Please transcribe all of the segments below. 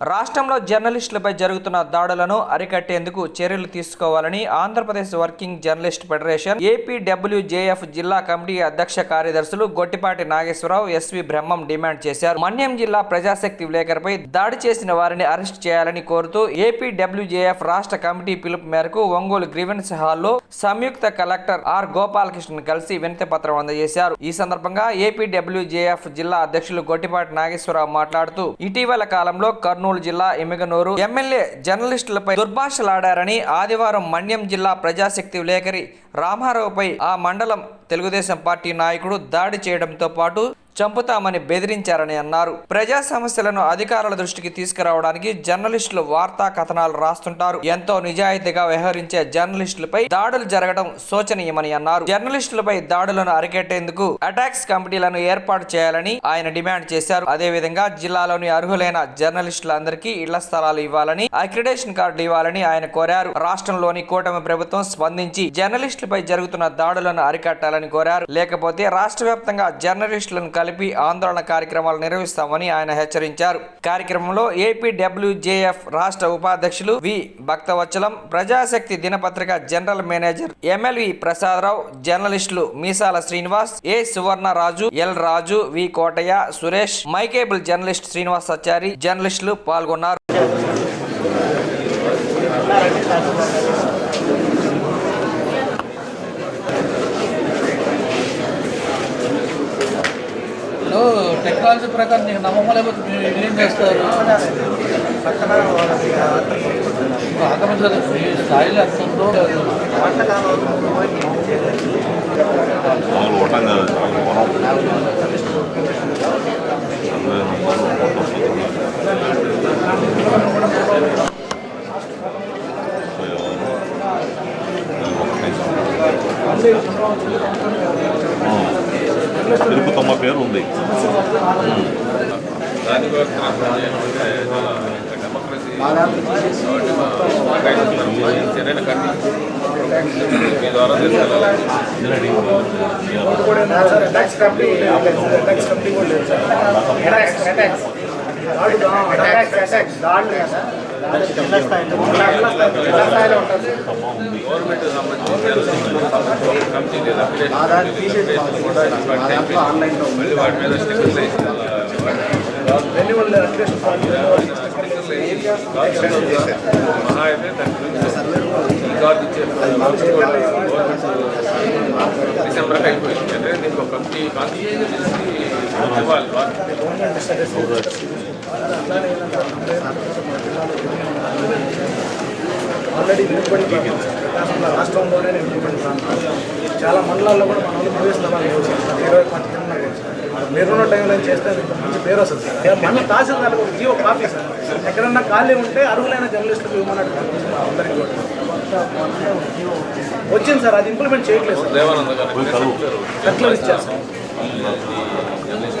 రాష్ట్రంలో జర్నలిస్టులపై జరుగుతున్న దాడులను అరికట్టేందుకు చర్యలు తీసుకోవాలని Andhra Pradesh working journalist federation APWJF జిల్లా కమిటీ అధ్యక్ష కార్యదర్శులు గొట్టిపాటి నాగేశ్వరరావు ఎస్వి బ్రహ్మం డిమాండ్ చేశారు. మన్యం జిల్లా ప్రజాశక్తి విలేకరుపై దాడి చేసిన వారిని అరెస్ట్ చేయాలని కోరుతూ ఏపీడబ్ల్యూజేఎఫ్ రాష్ట్ర కమిటీ పిలుపు మేరకు ఒంగోలు గ్రీవెన్స్ హాల్లో సంయుక్త కలెక్టర్ ఆర్ గోపాలకృష్ణ కలిసి వినతి పత్రం అందజేశారు. ఈ సందర్భంగా ఏపీడబ్ల్యూజేఎఫ్ జిల్లా అధ్యక్షులు గొట్టిపాటి నాగేశ్వరరావు మాట్లాడుతూ ఇటీవల కాలంలో కర్నూలు కర్నూలు జిల్లా ఎమ్మిగనూరు ఎమ్మెల్యే జర్నలిస్టులపై దుర్భాషలాడారని ఆదివారం మన్యం జిల్లా ప్రజాశక్తి విలేకరి రామారావుపై ఆ మండలం తెలుగుదేశం పార్టీ నాయకుడు దాడి చేయడంతో పాటు చంపుతామని బెదిరించారని అన్నారు. ప్రజా సమస్యలను అధికారుల దృష్టికి తీసుకురావడానికి జర్నలిస్టులు వార్తా కథనాలు రాస్తుంటారు. ఎంతో నిజాయితీగా వ్యవహరించే జర్నలిస్టులపై దాడులు జరగడం శోచనీయమని అన్నారు. జర్నలిస్టులపై దాడులను అరికెట్టేందుకు అటాక్స్ కమిటీలను ఏర్పాటు చేయాలని ఆయన డిమాండ్ చేశారు. అదేవిధంగా జిల్లాలోని అర్హులైన జర్నలిస్టులందరికీ ఇళ్ళ స్థలాలు ఇవ్వాలని అక్రిడేషన్ కార్డులు ఇవ్వాలని ఆయన కోరారు. రాష్ట్రంలోని కూటమి ప్రభుత్వం స్పందించి జర్నలిస్టులపై జరుగుతున్న దాడులను అరికట్టాలని కోరారు. లేకపోతే రాష్ట్ర వ్యాప్తంగా జర్నలిస్టులను కలిపి ఆందోళన కార్యక్రమాలు నిర్వహిస్తామని ఆయన హెచ్చరించారు. కార్యక్రమంలో ఏపీడబ్ల్యూజేఎఫ్ రాష్ట్ర ఉపాధ్యక్షులు వి. భక్తవచ్చలం ప్రజాశక్తి దినపత్రిక జనరల్ మేనేజర్ ఎమ్మెల్వి ప్రసాదరావు జర్నలిస్టులు Meesala Srinivas A. Suvarna Raju L. Raju V. Kotaiah Suresh మైకేబుల్ journalist Srinivas సచారి జర్నలిస్టులు పాల్గొన్నారు. ఇప్పుడు టెక్నాలజీ ప్రకారం నీకు నమ్మకలేకపోతే మీరు ఏం చేస్తారు? ఇప్పుడు మీ స్థాయిలో ఎంత ఉందో మామూలు ఓటం కాదు చాలా వరం చంద్రబాబు నాయుడు ఓటం తిరుపతమ్మ పేరు ఉంది దాని కొరకు అంటే చాలా డెమోక్రసీ చర్యలు కట్టి మీ ద్వారా తీసుకెళ్ళాలి అటాక్స్ కమిటీ అటాక్స్ కమిటీ కూడా లేదు sir attacks attacks attacks attacks దాడులు కదా జిల్లా స్థాయిలో జిల్లా స్థాయిలో ఉంటుంది గవర్నమెంట్ సంబంధించి కమిటీ లేదా అప్లికేషన్ కూడా మళ్ళీ వాటి మీద స్టిక్కర్లు వేసి మహా అయితే దాని గురించి రికార్డు ఇచ్చే వ్యవస్థ కూడా గవర్నమెంట్ డిసెంబర్కి అయిపోయింది అంటే దీనికి ఒక కమిటీ కాన్స్టిట్యూషన్ చేసి ఇవ్వాలి ఆల్రెడీ వెనుకబడి ప్రాంతం సార్. రాష్ట్రంలో రాష్ట్రంలోనే వెనుకబడి ప్రాంతం చాలా మండలాల్లో కూడా మన వాళ్ళు ప్రవేశిస్తామని ఇరవై మంది తిన్నారు మీరున్న టైంలో ఏం చేస్తే మంచి పేరు వస్తుంది సార్. మన తహసీల్దార్ ఒక జీవో కాపీ సార్. ఎక్కడన్నా ఖాళీ ఉంటే అర్హులైన జర్నలిస్టులకు ఇవ్వమన్నట్టు అందరికీ. వచ్చింది సార్ అది ఇంప్లిమెంట్ చేయట్లేదు సార్. దేవానంద గారు ఎట్లా ఇచ్చారు సార్. జర్నలిస్ట్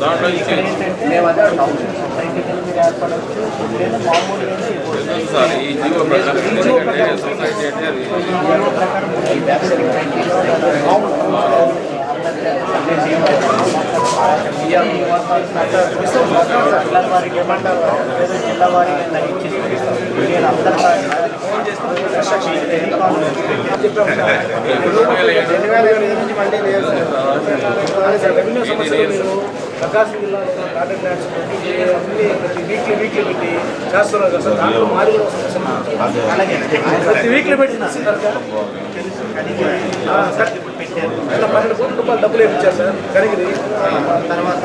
దాంట్లో ఇచ్చేది తెలుసు సార్ ఈ జీవో ప్రకారం ఎందుకంటే సొసైటీ అంటే అది రెండు వేల ఎనిమిది నుంచి మళ్ళీ లేదు సార్. సార్, సమస్యలు మీరు ప్రకాశం జిల్లాలో కాంట్రాక్ట్ ల్యాండ్స్ అన్ని ప్రతి వీక్లీ వీక్లీ పెట్టి చేస్తున్నారు కదా సార్ దాంట్లో మాది కూడా సమస్య ప్రతి వీక్లీ పెట్టిన సార్ పన్నెండు కోట్ల రూపాయలు డబ్బులు ఏమిచ్చారు సార్ కనిగిరి తర్వాత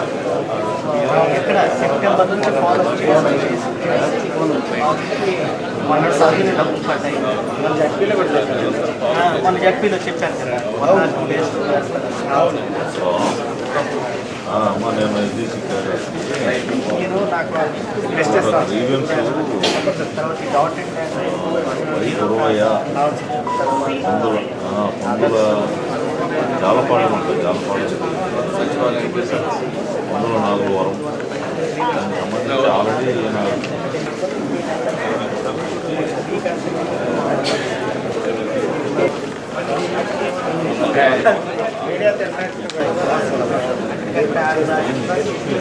ఎక్కడ సెప్టెంబర్ నుంచి ఫాలో చేయాలి. మన సాగిన డబ్బులు పడ్డాయి మన జడ్పీలో కూడా ఆ, మన జడ్పీలో చెప్పాను కదా వన్ ఆర్ టూ డేస్ మీరు నాకు ఈవెంట్స్ తర్వాత డాట్ ఉంటాయి జాలపాడలు. పందుల నాలుగు వరం. దానికి సంబంధించి ఆల్రెడీ ఈయన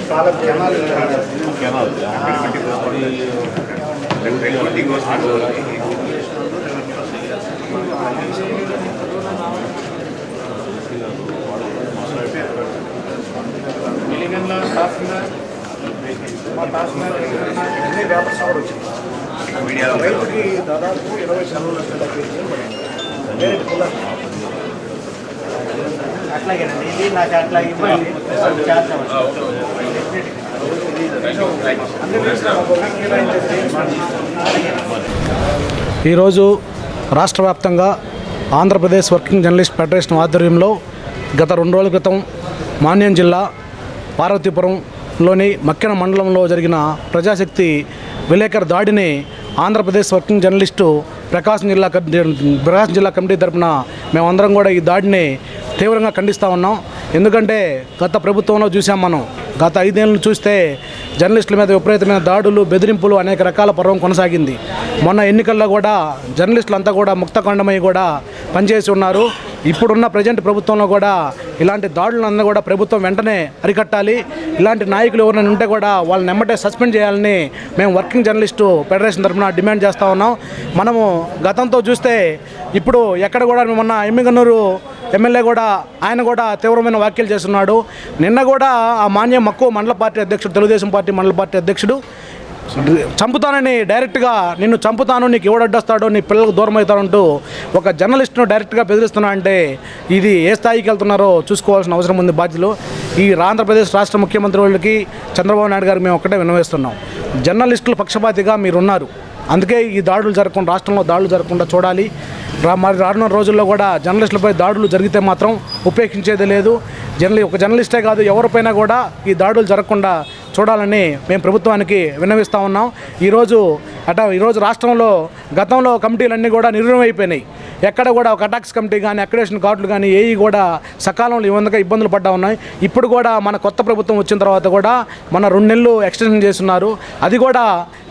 చాలా జనాలు మా తహసీల్దార్ అన్ని పేపర్స్ కూడా వచ్చింది. రైతుకి దాదాపు ఇరవై సెలవు లక్షల వేరే. అట్లాగేనండి. ఇది నాకు అట్లా ఇవ్వండి. ఈరోజు రాష్ట్ర వ్యాప్తంగా ఆంధ్రప్రదేశ్ వర్కింగ్ జర్నలిస్ట్ ఫెడరేషన్ ఆధ్వర్యంలో గత రెండు రోజుల క్రితం మాన్యం జిల్లా లోని మక్కెన మండలంలో జరిగిన ప్రజాశక్తి విలేకరు దాడిని ఆంధ్రప్రదేశ్ వర్కింగ్ జర్నలిస్టు ప్రకాశం జిల్లా కమిటీ ప్రకాశం జిల్లా కమిటీ తరపున మేమందరం కూడా ఈ దాడిని తీవ్రంగా ఖండిస్తూ ఉన్నాం. ఎందుకంటే గత ప్రభుత్వంలో చూసాం మనం గత ఐదేళ్ళు చూస్తే జర్నలిస్టుల మీద విపరీతమైన దాడులు బెదిరింపులు అనేక రకాల పర్వం కొనసాగింది. మొన్న ఎన్నికల్లో కూడా జర్నలిస్టులు అంతా కూడా ముక్తఖండమై కూడా పనిచేసి ఉన్నారు. ఇప్పుడున్న ప్రజెంట్ ప్రభుత్వంలో కూడా ఇలాంటి దాడులన్నీ కూడా ప్రభుత్వం వెంటనే అరికట్టాలి. ఇలాంటి నాయకులు ఎవరైనా ఉంటే కూడా వాళ్ళని నెమ్మటే సస్పెండ్ చేయాలని మేము వర్కింగ్ జర్నలిస్టు ఫెడరేషన్ తరఫున డిమాండ్ చేస్తూ ఉన్నాం. మనము గతంతో చూస్తే ఇప్పుడు ఎక్కడ కూడా మొన్న ఎమ్మిగన్నూరు ఎమ్మెల్యే కూడా ఆయన కూడా తీవ్రమైన వ్యాఖ్యలు చేస్తున్నాడు. నిన్న కూడా ఆ మాన్యం మక్కువ మండల పార్టీ అధ్యక్షుడు తెలుగుదేశం పార్టీ మండల పార్టీ అధ్యక్షుడు చంపుతానని డైరెక్ట్గా నిన్ను చంపుతాను నీకు ఎవడడ్డొస్తాడో నీ పిల్లలకు దూరం అవుతాడంటూ ఒక జర్నలిస్ట్ను డైరెక్ట్గా బెదిరిస్తున్నా అంటే ఇది ఏ స్థాయికి వెళ్తున్నారో చూసుకోవాల్సిన అవసరం ఉంది బాధ్యులు. ఈ ఆంధ్రప్రదేశ్ రాష్ట్ర ముఖ్యమంత్రి వాళ్ళకి చంద్రబాబు నాయుడు గారు మేము ఒక్కటే వినవేస్తున్నాం జర్నలిస్టులు పక్షపాతిగా మీరున్నారు. అందుకే ఈ దాడులు జరగకుండా రాష్ట్రంలో దాడులు జరగకుండా చూడాలి. మరి రానున్న రోజుల్లో కూడా జర్నలిస్టులపై దాడులు జరిగితే మాత్రం ఉపేక్షించేది లేదు. జర్నలి ఒక జర్నలిస్టే కాదు ఎవరిపైనా కూడా ఈ దాడులు జరగకుండా చూడాలని మేము ప్రభుత్వానికి విన్నవిస్తూ ఉన్నాం. ఈరోజు అట ఈరోజు రాష్ట్రంలో గతంలో కమిటీలన్నీ కూడా నిర్వహణ అయిపోయినాయి ఎక్కడ కూడా ఒక అటాక్స్ కమిటీ కానీ అక్రిడేషన్ కార్డులు కానీ ఏవి కూడా సకాలంలో ఇవ్వక ఇబ్బందులు పడ్డా ఉన్నాయి. ఇప్పుడు కూడా మన కొత్త ప్రభుత్వం వచ్చిన తర్వాత కూడా మన రెండు నెలలు ఎక్స్టెన్షన్ చేస్తున్నారు. అది కూడా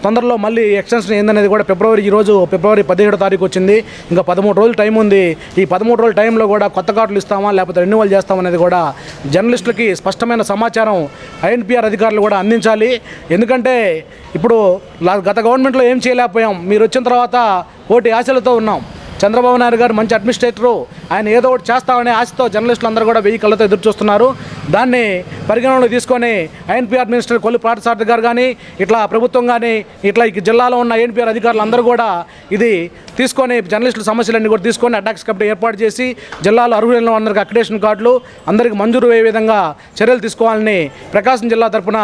తొందరలో మళ్ళీ ఎక్స్టెన్షన్ ఏందనేది కూడా ఫిబ్రవరి ఈరోజు ఫిబ్రవరి పదిహేడో తారీఖు వచ్చింది. ఇంకా పదమూడు రోజులు టైం ఉంది. ఈ పదమూడు రోజుల టైంలో కూడా కొత్త కార్డులు ఇస్తామా లేకపోతే రెన్యువల్ చేస్తామనేది కూడా జర్నలిస్టులకి స్పష్టమైన సమాచారం ఐఎన్పిఆర్ అధికారులు కూడా అందించాలి. ఎందుకంటే ఇప్పుడు లా- గత గవర్నమెంట్లో ఏం చేయలేకపోయాం. మీరు వచ్చిన తర్వాత ఓటి ఆశలతో ఉన్నాం. చంద్రబాబు నాయుడు గారు మంచి అడ్మినిస్ట్రేటరు ఆయన ఏదో ఒకటి చేస్తామనే ఆశతో జర్నలిస్టులు అందరూ కూడా వెయ్యి కళ్ళతో ఎదురు చూస్తున్నారు దాన్ని పరిగణనలో తీసుకొని ఐఎన్పిఆర్ మినిస్టర్ కొల్లు పాటసారథి గారు కానీ ఇట్లా ప్రభుత్వం కానీ ఇట్లా ఈ జిల్లాలో ఉన్న ఐఎన్పిఆర్ అధికారులు అందరూ కూడా ఇది తీసుకొని జర్నలిస్టుల సమస్యలన్నీ కూడా తీసుకొని అటాక్స్ కమిటీ ఏర్పాటు చేసి జిల్లాలో అర్హులైన అందరికి అక్రిడేషన్ కార్డులు అందరికి మంజూరు అయ్యే విధంగా చర్యలు తీసుకోవాలని ప్రకాశం జిల్లా తరఫున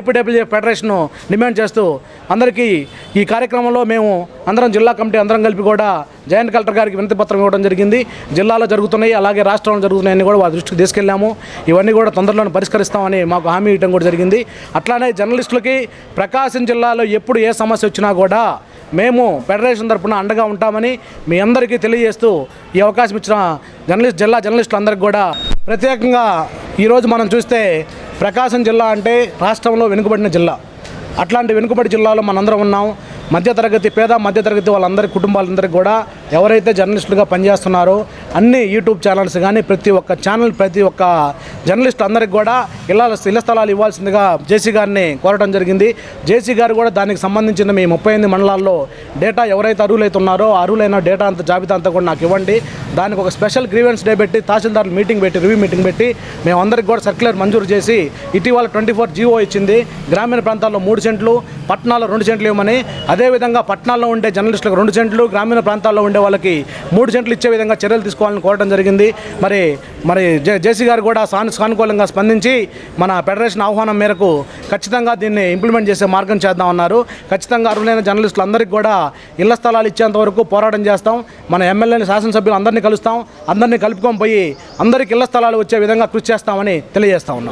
ఏపీడబ్ల్యూ ఫెడరేషన్ డిమాండ్ చేస్తూ అందరికీ ఈ కార్యక్రమంలో మేము అందరం జిల్లా కమిటీ అందరం కలిపి కూడా జాయింట్ కలెక్టర్ గారికి వినతి పత్రం ఇవ్వడం జరిగింది. జిల్లాలో జరుగుతున్నాయి అలాగే రాష్ట్రంలో జరుగుతున్నాయని కూడా వారి దృష్టికి తీసుకెళ్ళాము. ఇవన్నీ కూడా తొందరలోనే పరిష్కరిస్తామని మాకు హామీ ఇవ్వడం కూడా జరిగింది. అట్లానే జర్నలిస్టులకి ప్రకాశం జిల్లాలో ఎప్పుడు ఏ సమస్య వచ్చినా కూడా మేము ఫెడరేషన్ తరఫున అండగా ఉంటామని మీ అందరికీ తెలియజేస్తూ ఈ అవకాశం ఇచ్చిన జర్నలిస్ట్ జిల్లా జర్నలిస్టులందరికీ కూడా ప్రత్యేకంగా ఈరోజు మనం చూస్తే ప్రకాశం జిల్లా అంటే రాష్ట్రంలో వెనుకబడిన జిల్లా. అట్లాంటి వెనుకబడి జిల్లాలో మనందరం ఉన్నాం. మధ్యతరగతి పేద మధ్యతరగతి వాళ్ళందరి కుటుంబాలందరికీ కూడా ఎవరైతే జర్నలిస్టులుగా పనిచేస్తున్నారో అన్ని యూట్యూబ్ ఛానల్స్ కానీ ప్రతి ఒక్క ఛానల్ ప్రతి ఒక్క జర్నలిస్ట్ అందరికి కూడా ఇళ్ళ ఇళ్ళ స్థలాలు ఇవ్వాల్సిందిగా జేసీ గారిని కోరడం జరిగింది. జేసీ గారు కూడా దానికి సంబంధించిన మీ ముప్పై ఎనిమిది మండలాల్లో డేటా ఎవరైతే అరువులైతే ఉన్నారో అర్హులైన డేటా అంత జాబితా అంతా కూడా నాకు ఇవ్వండి. దానికి ఒక స్పెషల్ గ్రీవెన్స్ డే పెట్టి తహసీల్దారులు మీటింగ్ పెట్టి రివ్యూ మీటింగ్ పెట్టి మేమందరికి కూడా సర్క్యులర్ మంజూరు చేసి ఇటీవల ట్వంటీ ఫోర్ జీవో ఇచ్చింది. గ్రామీణ ప్రాంతాల్లో మూడు సెంట్లు పట్టణాల్లో రెండు సెంట్లు ఇవ్వమని అదేవిధంగా పట్టణాల్లో ఉండే జర్నలిస్టులకు రెండు సెంట్లు గ్రామీణ ప్రాంతాల్లో ఉండే వాళ్ళకి మూడు సెంట్లు ఇచ్చే విధంగా చర్యలు తీసుకోవాలని కోరడం జరిగింది. మరి మరి జే జేసీ గారు కూడా సాను సానుకూలంగా స్పందించి మన ఫెడరేషన్ ఆహ్వానం మేరకు ఖచ్చితంగా దీన్ని ఇంప్లిమెంట్ చేసే మార్గం చేద్దామన్నారు. ఖచ్చితంగా అర్హులైన జర్నలిస్టులు అందరికీ కూడా ఇళ్ళ స్థలాలు ఇచ్చేంత వరకు పోరాటం చేస్తాం. మన ఎమ్మెల్యేని శాసనసభ్యులు అందరినీ కలుస్తాం. అందరినీ కలుపుకొని పోయి అందరికీ ఇళ్ళ స్థలాలు వచ్చే విధంగా కృషి చేస్తామని తెలియజేస్తా ఉన్నాం.